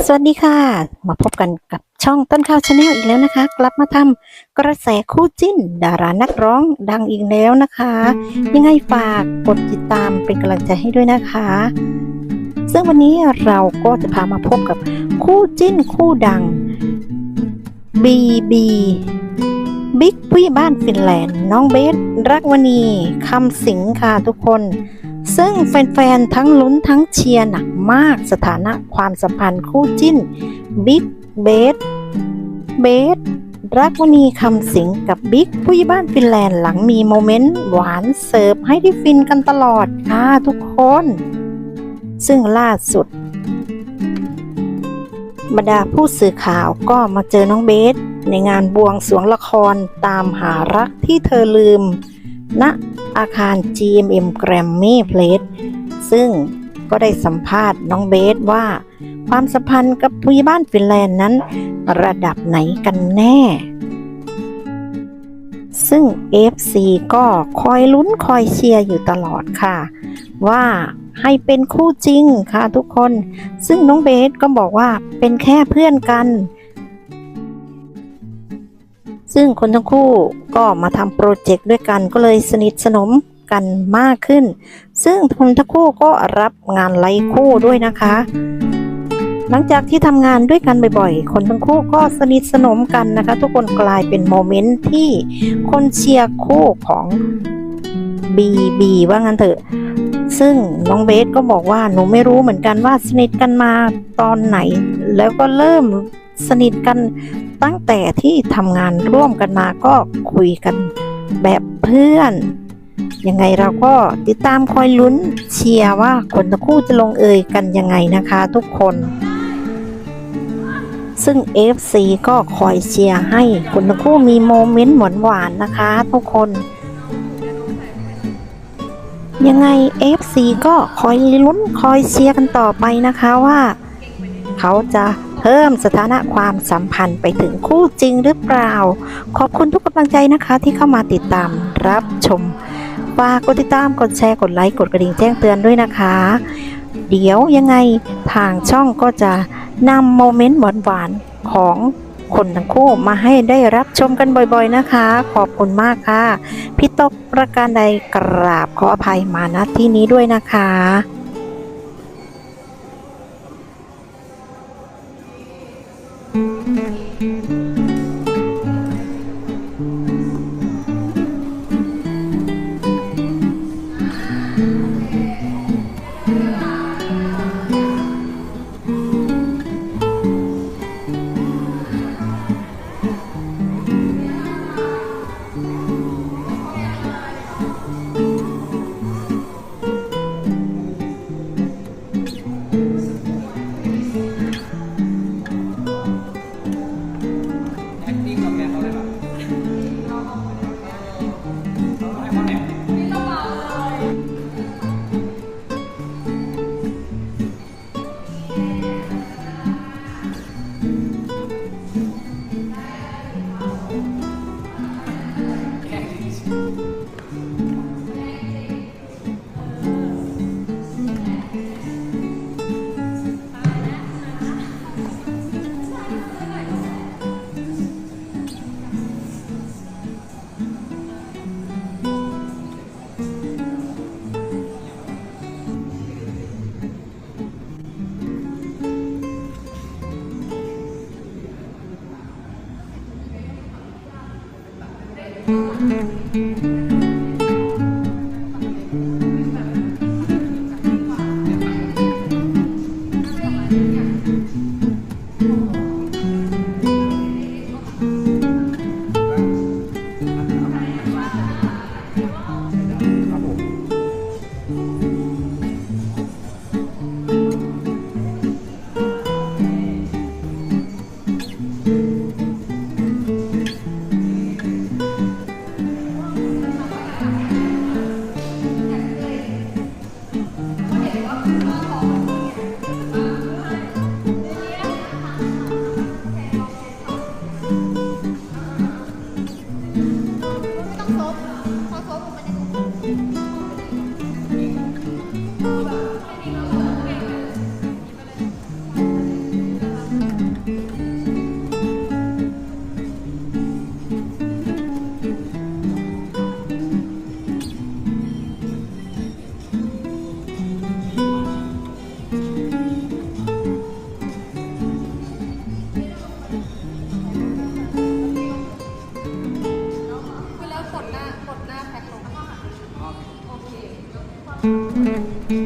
สวัสดีค่ะ มาพบกันกับช่องต้นข้าวชาแนลอีกแล้วนะคะ กลับมาทำกระแสคู่จิ้น ดารานักร้องดังอีกแล้วนะคะ ยังไงฝากกดติดตามเป็นกำลังใจให้ด้วยนะคะ ซึ่งวันนี้เราก็จะพามาพบกับคู่จิ้นคู่ดังบีบีบิ๊กพี่บ้านฟินแลนด์ น้องเบสรักวณีคำสิงค่ะทุกคน ซึ่งแฟนๆ ทั้งลุ้นทั้งเชียร์หนักมากสถานะความสัมพันธ์คู่จิ้นบิ๊กเบสเบสรักวณีคำสิงกับบิ๊กผู้ใหญ่บ้านฟินแลนด์หลังมีโมเมนต์หวานเสิร์ฟให้ได้ฟินกันตลอดค่ะทุกคน ซึ่งล่าสุด บรรดาผู้สื่อข่าวก็มาเจอน้องเบสในงานบวงสวงละครตามหารักที่เธอลืมณ อาคาร GMM Grammy Place ซึ่งก็ได้สัมภาษณ์น้องเบสว่า ความสัมพันธ์กับผู้บ้านฟินแลนด์นั้น ระดับไหนกันแน่ ซึ่ง FC ก็คอยลุ้นคอยเชียร์อยู่ตลอดค่ะ ว่าให้เป็นคู่จริงค่ะทุกคน ซึ่งน้องเบสก็บอกว่าเป็นแค่เพื่อนกัน ซึ่งคนทั้งคู่ก็มาทำโปรเจกต์ด้วยกันก็เลยสนิทสนมกันมากขึ้น ซึ่งคนทั้งคู่ก็รับงานไลฟ์คู่ด้วยนะคะ หลังจากที่ทำงานด้วยกันบ่อยๆ คนทั้งคู่ก็สนิทสนมกันนะคะ ทุกคนกลายเป็นโมเมนต์ที่คนเชียร์คู่ของบีบีว่างั้นเถอะ ซึ่งน้องเบสก็บอกว่าหนูไม่รู้เหมือนกันว่าสนิทกันมาตอนไหน แล้วก็เริ่ม สนิทกันตั้งแต่ที่ทำงานร่วมกันมาก็คุยกันแบบเพื่อนยังไงเราก็ติดตามคอยลุ้นเชียร์ว่าคนทั้งคู่จะลงเอยกันยังไงนะคะทุกคน ซึ่ง FC ก็คอยเชียร์ให้คนทั้งคู่มีโมเมนต์หวานๆนะคะทุกคน ยังไง FC ก็คอยลุ้นคอยเชียร์กันต่อไปนะคะว่า เขาจะ เพิ่มสถานะความสัมพันธ์ไปถึงคู่จริงหรือเปล่า ขอบคุณทุกกำลังใจนะคะที่เข้ามาติดตามรับชมฝากกดติดตามกดแชร์กดไลค์กดกระดิ่งแจ้งเตือนด้วยนะคะ เดี๋ยวยังไงทางช่องก็จะนำโมเมนต์หวานๆของคนทั้งคู่มาให้ได้รับชมกันบ่อยๆนะคะ ขอบคุณมากค่ะ พี่ตกประการใดกราบขออภัยมาณที่นี้ด้วยนะคะ 嗯 Mm-hmm.